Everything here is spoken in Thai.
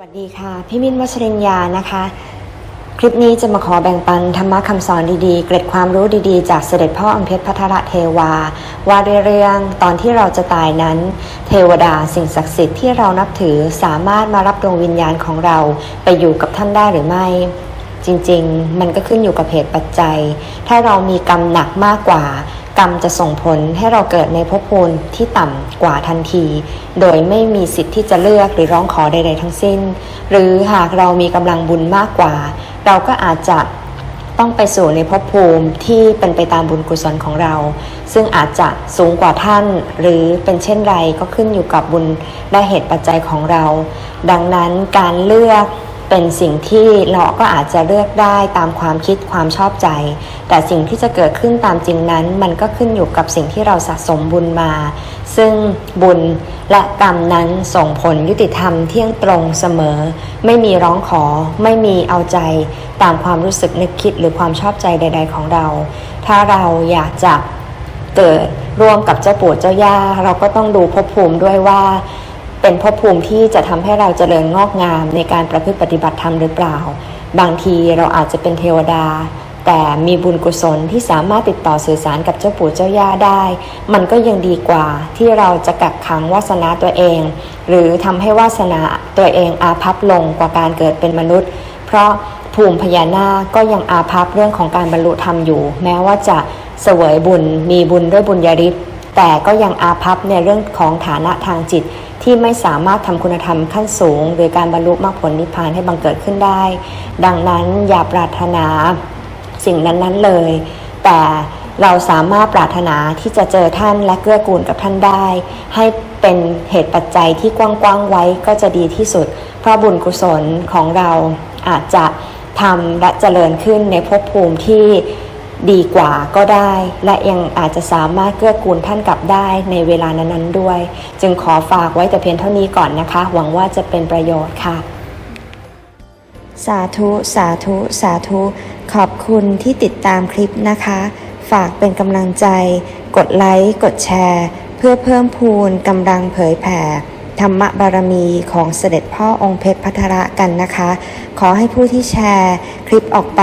สวัสดีค่ะ พี่มินท์วัชรินยานะคะ คลิปนี้จะมาขอแบ่งปันธรรมะคำสอนดีๆ เกร็ดความรู้ดีๆ จากเสด็จพ่ออัมเพชรพัทรเทวา ว่าด้วยเรื่องตอนที่เราจะตายนั้น เทวดาสิ่งศักดิ์สิทธิ์ที่เรานับถือสามารถมารับดวงวิญญาณของเราไปอยู่กับท่านได้หรือไม่ จริงๆ มันก็ขึ้นอยู่กับเหตุปัจจัย ถ้าเรามีกรรมหนักมากกว่า กรรมจะส่งผลให้เราเกิดในภพภูมิที่ต่ำกว่าทันที โดยไม่มีสิทธิ์ที่จะเลือกหรือร้องขอใดๆทั้งสิ้น หรือหากเรามีกำลังบุญมากกว่า เราก็อาจจะต้องไปสู่ในภพภูมิที่เป็นไปตามบุญกุศลของเรา ซึ่งอาจจะสูงกว่าท่าน หรือเป็นเช่นไรก็ขึ้นอยู่กับบุญและเหตุปัจจัยของเรา ดังนั้นการเลือก เป็นสิ่งที่เราก็อาจจะเลือกได้ตามความคิดความชอบใจ แต่สิ่งที่จะเกิดขึ้นตามจริงนั้น มันก็ขึ้นอยู่กับสิ่งที่เราสะสมบุญมา ซึ่งบุญและกรรมนั้นส่งผลยุติธรรมเที่ยงตรงเสมอ ไม่มีร้องขอ ไม่มีเอาใจ ตามความรู้สึกนึกคิดหรือความชอบใจใด ๆ ของเรา ถ้าเราอยากจะเกิดร่วมกับเจ้าปู่เจ้าย่าเราก็ต้องดูภพภูมิด้วยว่า เป็นภพภูมิที่จะทำให้เราเจริญงอกงามในการประพฤติปฏิบัติธรรมหรือเปล่า บางทีเราอาจจะเป็นเทวดา แต่มีบุญกุศลที่สามารถติดต่อสื่อสารกับเจ้าปู่เจ้าย่าได้ มันก็ยังดีกว่าที่เราจะกักขังวาสนาตัวเอง หรือทำให้วาสนาตัวเองอาภัพลงกว่าการเกิดเป็นมนุษย์ เพราะภูมิพญานาคก็ยังอาภัพเรื่องของการบรรลุธรรมอยู่ แม้ว่าจะเสวยบุญมีบุญด้วยบุญญาฤทธิ์แต่ก็ยังอาภัพในเรื่องของฐานะทางจิต ที่ไม่สามารถทำคุณธรรมขั้นสูง หรือการบรรลุมรรคผลนิพพานให้บังเกิดขึ้นได้ ดังนั้นอย่าปรารถนาสิ่งนั้นๆเลย แต่เราสามารถปรารถนาที่จะเจอท่านและเกื้อกูลกับท่านได้ ให้เป็นเหตุปัจจัยที่กว้างๆไว้ก็จะดีที่สุด เพราะบุญกุศลของเราอาจจะทำและเจริญขึ้นในภพภูมิที่ ดีกว่าก็ได้ และยังอาจจะสามารถเกื้อกูลท่านกลับได้ในเวลานั้นๆด้วย จึงขอฝากไว้แต่เพียงเท่านี้ก่อนนะคะ หวังว่าจะเป็นประโยชน์ค่ะ สาธุ สาธุ สาธุ ขอบคุณที่ติดตามคลิปนะคะ ฝากเป็นกำลังใจ กดไลค์กดแชร์ เพื่อเพิ่มพูนกำลังเผยแผ่ธรรมบารมีของเสด็จพ่อองค์เพชรพัทระกันนะคะ ขอให้ผู้ที่แชร์คลิปออกไป